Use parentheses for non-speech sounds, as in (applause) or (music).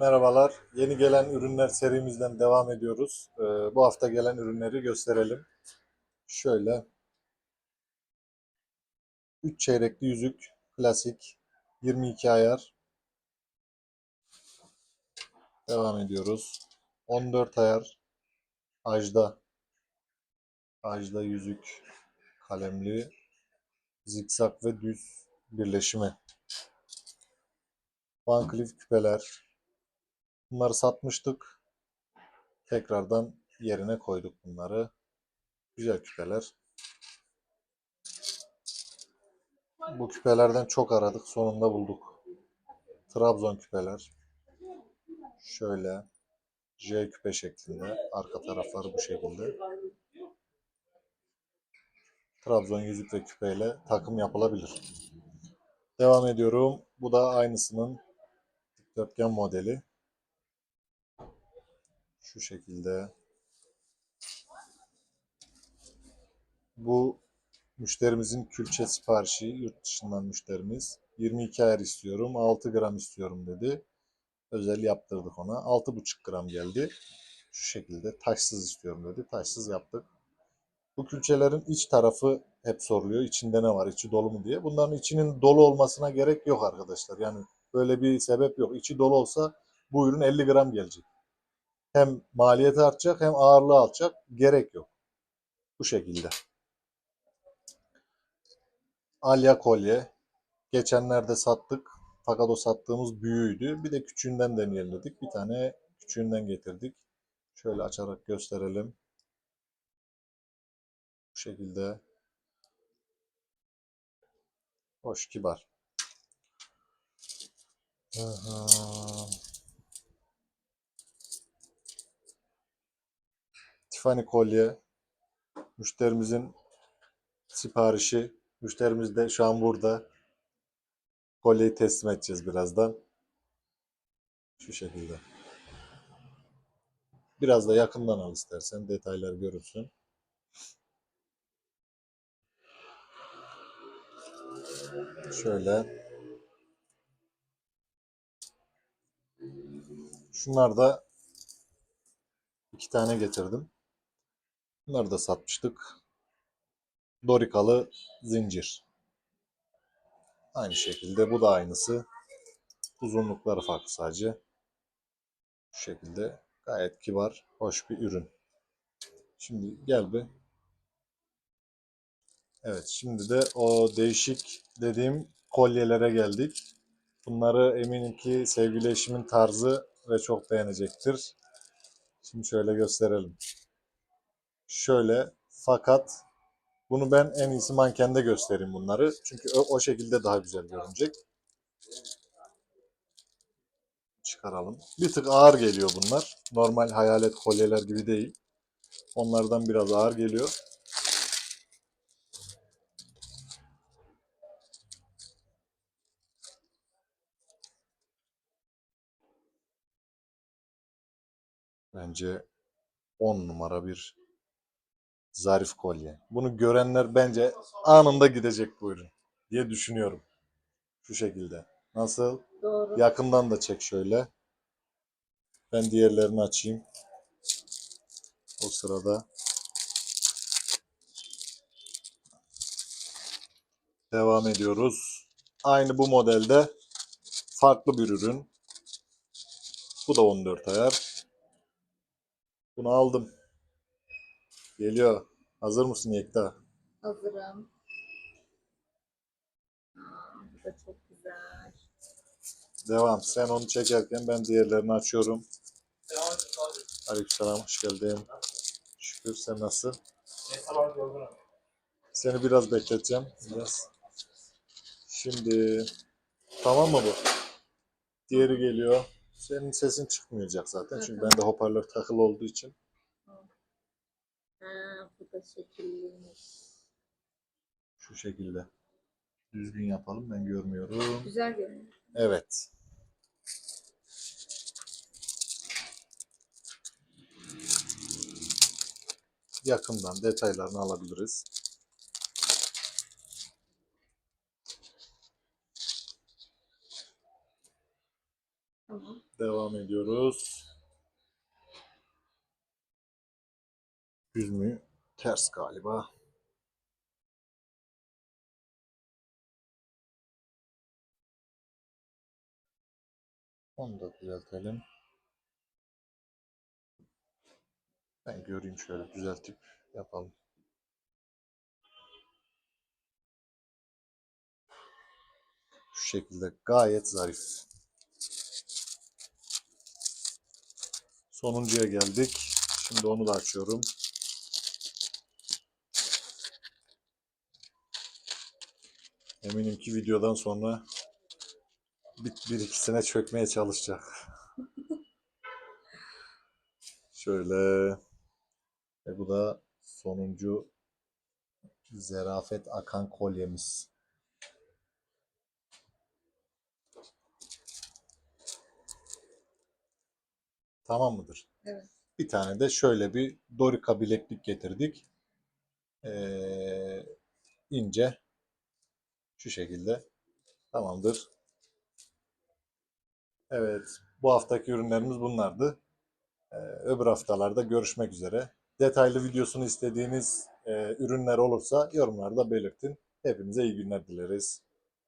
Merhabalar. Yeni gelen ürünler serimizden devam ediyoruz. Ee, bu hafta gelen ürünleri gösterelim. Şöyle 3 çeyrekli yüzük klasik 22 ayar. Devam ediyoruz. 14 ayar ajda ajda yüzük kalemli zikzak ve düz birleşimi. Van Cleef küpeler. Bunları satmıştık. Tekrardan yerine koyduk bunları. Güzel küpeler. Bu küpelerden çok aradık. Sonunda bulduk. Trabzon küpeler. Şöyle J küpe şeklinde. Arka tarafları bu şekilde. Trabzon yüzük ve küpeyle takım yapılabilir. Devam ediyorum. Bu da aynısının dikdörtgen modeli. Şu şekilde. Bu müşterimizin külçe siparişi yurt dışından müşterimiz. 22 ayar istiyorum, 6 gram istiyorum dedi. Özel yaptırdık ona. 6,5 gram geldi. Şu şekilde taşsız istiyorum dedi. Taşsız yaptık. Bu külçelerin iç tarafı hep soruluyor. İçinde ne var, içi dolu mu diye. Bunların içinin dolu olmasına gerek yok arkadaşlar. Yani böyle bir sebep yok. İçi dolu olsa bu ürün 50 gram gelecek hem maliyeti artacak hem ağırlığı artacak. Gerek yok. Bu şekilde. Alya kolye. Geçenlerde sattık. Fakat o sattığımız büyüğüydü. Bir de küçüğünden deneyelim dedik. Bir tane küçüğünden getirdik. Şöyle açarak gösterelim. Bu şekilde. Hoş kibar. Aha. Tiffany kolye. Müşterimizin siparişi. Müşterimiz de şu an burada. Kolyeyi teslim edeceğiz birazdan. Şu şekilde. Biraz da yakından al istersen detaylar görürsün. Şöyle. Şunlar da iki tane getirdim. Bunları da satmıştık. Dorikalı zincir. Aynı şekilde bu da aynısı. Uzunlukları farklı sadece. Bu şekilde gayet kibar, hoş bir ürün. Şimdi gel bir. Evet şimdi de o değişik dediğim kolyelere geldik. Bunları eminim ki sevgili eşimin tarzı ve çok beğenecektir. Şimdi şöyle gösterelim. Şöyle fakat bunu ben en iyisi mankende göstereyim bunları. Çünkü o, o şekilde daha güzel görünecek. Çıkaralım. Bir tık ağır geliyor bunlar. Normal hayalet kolyeler gibi değil. Onlardan biraz ağır geliyor. Bence 10 numara bir zarif kolye. Bunu görenler bence anında gidecek bu ürün diye düşünüyorum. Şu şekilde. Nasıl? Doğru. Yakından da çek şöyle. Ben diğerlerini açayım. O sırada. Devam ediyoruz. Aynı bu modelde farklı bir ürün. Bu da 14 ayar. Bunu aldım. Geliyor. Hazır mısın Yekta? Hazırım. Aa, bu da çok güzel. Devam. Sen onu çekerken ben diğerlerini açıyorum. Aleykümselam. Hoş geldin. Şükür. Sen nasıl? Seni biraz bekleteceğim. Biraz. Şimdi tamam mı bu? Diğeri geliyor. Senin sesin çıkmayacak zaten. Çünkü bende hoparlör takılı olduğu için. Ha, bu da şekilliymiş. Şu şekilde. Düzgün yapalım. Ben görmüyorum. Güzel görünüyor. Evet. Yakından detaylarını alabiliriz. Tamam. Devam ediyoruz. Düz mü? Ters galiba. Onu da düzeltelim. Ben göreyim şöyle düzeltip yapalım. Şu şekilde gayet zarif. Sonuncuya geldik. Şimdi onu da açıyorum. Eminim ki videodan sonra bir, bir ikisine çökmeye çalışacak. (laughs) Şöyle. Ve bu da sonuncu zerafet akan kolyemiz. Tamam mıdır? Evet. Bir tane de şöyle bir Dorika bileklik getirdik. Ee, ince. Şu şekilde. Tamamdır. Evet. Bu haftaki ürünlerimiz bunlardı. Ee, öbür haftalarda görüşmek üzere. Detaylı videosunu istediğiniz e, ürünler olursa yorumlarda belirtin. Hepinize iyi günler dileriz.